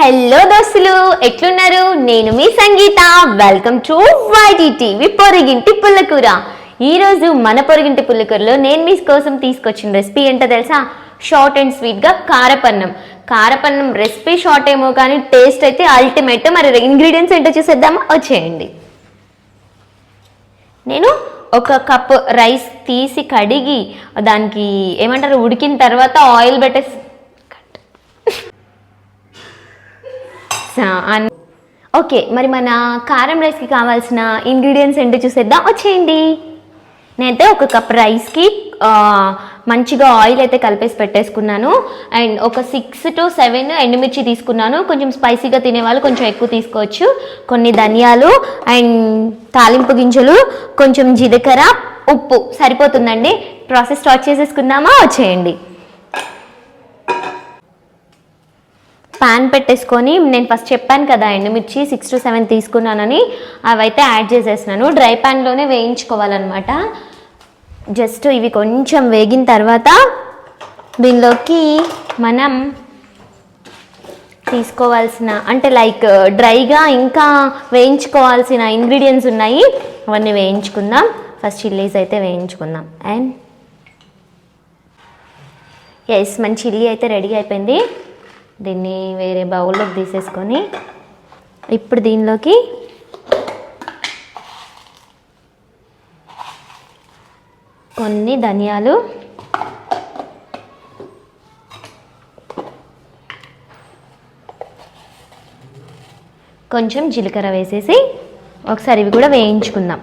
Hello దోస్తులు ఎట్లున్నారు? నేను మీ Sangeetha. Welcome to YT TV పొరిగింటి పుల్లకూర. ఈరోజు మన పొరిగింటి పుల్లకూరలో నేను మీ కోసం తీసుకొచ్చిన రెసిపీ ఏంటో తెలుసా? షార్ట్ అండ్ స్వీట్గా కారపన్నం. కారపన్నం రెసిపీ షార్ట్ ఏమో కానీ టేస్ట్ అయితే అల్టిమేట్ మరి ఇంగ్రీడియంట్స్ ఏంటో చూసేద్దామా? వచ్చేయండి. నేను ఒక కప్ రైస్ తీసి కడిగి దానికి ఏమంటారు ఉడికిన తర్వాత ఆయిల్ పెట్టేసి సా- అన్- ఓకే మరి మన కారం రైస్కి కావాల్సిన ఇంగ్రీడియంట్స్ ఏంటో చూసేద్దాం. వచ్చేయండి. నేనైతే ఒక కప్ రైస్కి మంచిగా ఆయిల్ అయితే కలిపేసి పెట్టేసుకున్నాను. అండ్ ఒక సిక్స్ టు సెవెన్ ఎండుమిర్చి తీసుకున్నాను. కొంచెం స్పైసీగా తినేవాళ్ళు కొంచెం ఎక్కువ తీసుకోవచ్చు. కొన్ని ధనియాలు అండ్ తాలింపు గింజలు కొంచెం జీలకర్ర ఉప్పు. సరిపోతుందండి. ప్రాసెస్ స్టార్ట్ చేసేసుకుందామా? వచ్చేయండి. పాన్ పెట్టేసుకొని నేను ఫస్ట్ చెప్పాను కదా ఎండుమిర్చి సిక్స్ టు సెవెన్ తీసుకున్నానని అవైతే యాడ్ చేసేసినాను డ్రై ప్యాన్లోనే వేయించుకోవాలన్నమాట. జస్ట్ ఇవి కొంచెం వేగిన తర్వాత దీనిలోకి మనం తీసుకోవాల్సిన అంటే లైక్ డ్రైగా uh, ఇంకా వేయించుకోవాల్సిన ఇంగ్రీడియంట్స్ ఉన్నాయి. అవన్నీ వేయించుకుందాం. ఫస్ట్ చిల్లీస్ అయితే వేయించుకుందాం. అండ్ ఎస్ మన చిల్లీ అయితే రెడీ అయిపోయింది. దీన్ని వేరే బౌల్లోకి తీసేసుకొని ఇప్పుడు దీనిలోకి కొన్ని ధనియాలు కొంచెం జీలకర్ర వేసేసి ఒకసారి ఇవి కూడా వేయించుకుందాం.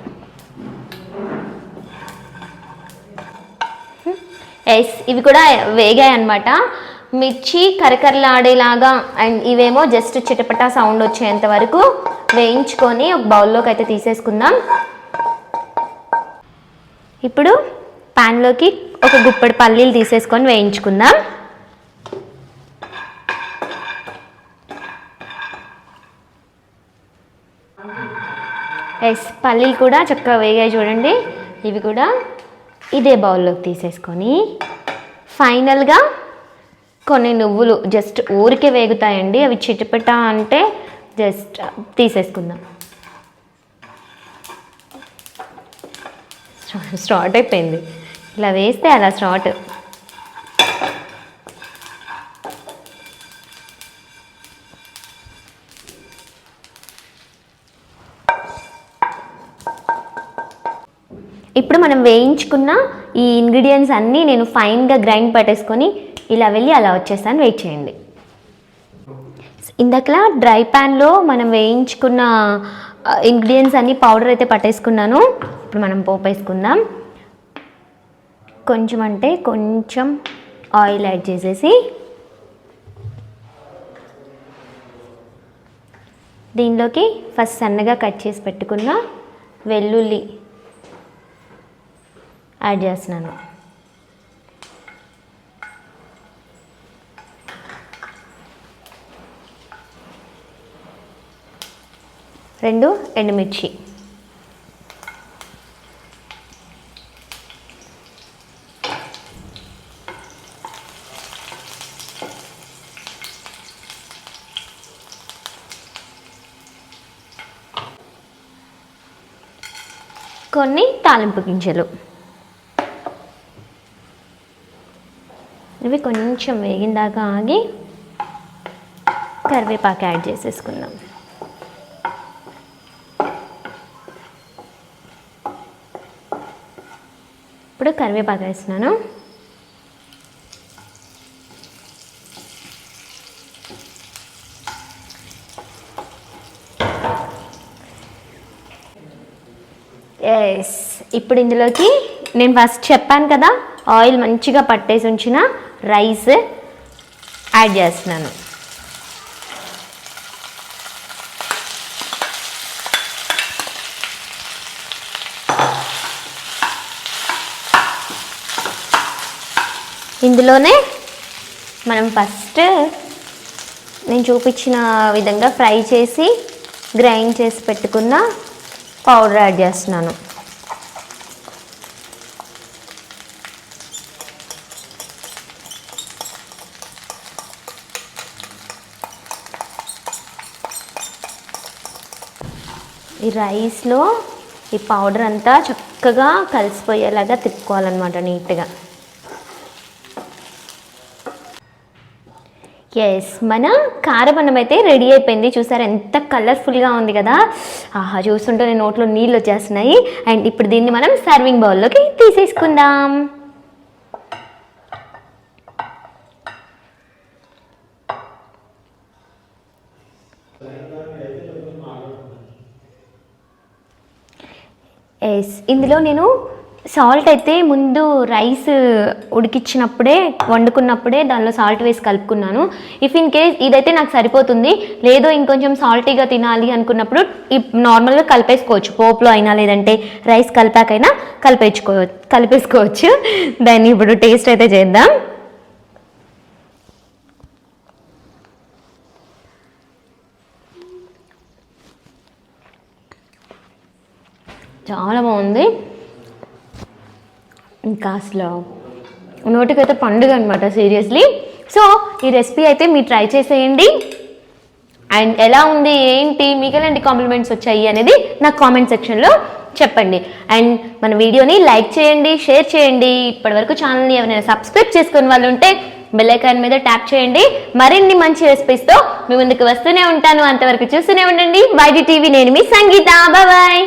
ఎస్ ఇవి కూడా వేగాయి అనమాట మిర్చి కరకరలాడేలాగా అండ్ ఇవేమో జస్ట్ చిటపటా సౌండ్ వచ్చేంత వరకు వేయించుకొని ఒక బౌల్లోకి అయితే తీసేసుకుందాం. ఇప్పుడు ప్యాన్లోకి ఒక గుప్పడి పల్లీలు తీసేసుకొని వేయించుకుందాం. ఎస్ పల్లీలు కూడా చక్కగా వేగాయి చూడండి. ఇవి కూడా ఇదే బౌల్లోకి తీసేసుకొని ఫైనల్గా కొన్ని నువ్వులు జస్ట్ ఊరికే వేగుతాయండి అవి చిటపట అంటే జస్ట్ తీసేసుకుందాం. స్టార్ట్ అయిపోయింది. ఇలా వేస్తే అలా స్టార్ట్. ఇప్పుడు మనం వేయించుకున్న ఈ ఇంగ్రీడియంట్స్ అన్నీ నేను ఫైన్గా గ్రైండ్ పట్టేసుకొని ఇలా వెళ్ళి అలా వచ్చేస్తాను వెయిట్ చేయండి. ఇందాకలా డ్రై ప్యాన్లో మనం వేయించుకున్న ఇంగ్రీడియంట్స్ అన్నీ పౌడర్ అయితే పట్టేసుకున్నాను. ఇప్పుడు మనం పోపు వేసుకుందాం కొంచెం అంటే కొంచెం ఆయిల్ యాడ్ చేసేసి దీనిలోకి ఫస్ట్ సన్నగా కట్ చేసి పెట్టుకున్న వెల్లుల్లి యాడ్ చేస్తున్నాను. రెండు ఎండుమిర్చి. కొన్ని తాలింపు గింజలు. ఇవి కొంచెం వేగిందాకా ఆగి కరివేపాకు యాడ్ చేసేసుకుందాం. ఇప్పుడు కరివేపాకు వేస్తున్నాను. ఎస్ ఇప్పుడు ఇందులోకి నేను ఫస్ట్ చెప్పాను కదా ఆయిల్ మంచిగా పట్టేసి ఉంచిన రైస్ యాడ్ చేస్తున్నాను. ఇందులోనే మనం ఫస్ట్ నేను చూపించిన విధంగా ఫ్రై చేసి గ్రైండ్ చేసి పెట్టుకున్న పౌడర్ యాడ్ చేస్తున్నాను. ఈ రైస్లో ఈ పౌడర్ అంతా చక్కగా కలిసిపోయేలాగా తిప్పుకోవాలన్నమాట నీట్గా. ఎస్ మన కారం అయితే రెడీ అయిపోయింది. చూసారు ఎంత కలర్ఫుల్గా ఉంది కదా? ఆహా చూస్తుంటే నోట్లో నీళ్ళు వచ్చేస్తున్నాయి. అండ్ ఇప్పుడు దీన్ని మనం సర్వింగ్ బౌల్లోకి తీసేసుకుందాం. ఎస్ ఇందులో నేను సాల్ట్ అయితే ముందు రైస్ ఉడికిచ్చినప్పుడే వండుకున్నప్పుడే దానిలో సాల్ట్ వేసి కలుపుకున్నాను. ఇఫ్ ఇన్ కేస్ ఇదైతే నాకు సరిపోతుంది లేదో ఇంకొంచెం సాల్టీగా తినాలి అనుకున్నప్పుడు ఈ నార్మల్గా కలిపేసుకోవచ్చు. పోపులో అయినా లేదంటే రైస్ కలిపాకైనా కలిపేసుకో కలిపేసుకోవచ్చు. దాన్ని ఇప్పుడు టేస్ట్ అయితే చేద్దాం. చాలా బాగుంది. ఇంకా అసలు నోటికైతే పండుగ అనమాట సీరియస్లీ సో ఈ రెసిపీ అయితే మీరు ట్రై చేసేయండి. అండ్ ఎలా ఉంది ఏంటి మీకు ఎలాంటి కాంప్లిమెంట్స్ వచ్చాయి అనేది నాకు కామెంట్ సెక్షన్లో చెప్పండి. అండ్ మన వీడియోని లైక్ చేయండి షేర్ చేయండి. ఇప్పటివరకు ఛానల్ని ఎవరైనా సబ్స్క్రైబ్ చేసుకుని వాళ్ళు ఉంటే బెల్లైకాన్ మీద ట్యాప్ చేయండి. మరిన్ని మంచి రెసిపీస్తో మీ ముందుకు వస్తూనే ఉంటాను. అంతవరకు చూస్తూనే ఉండండి. వైడి టీవీ నేను మీ సంగీత. బాయ్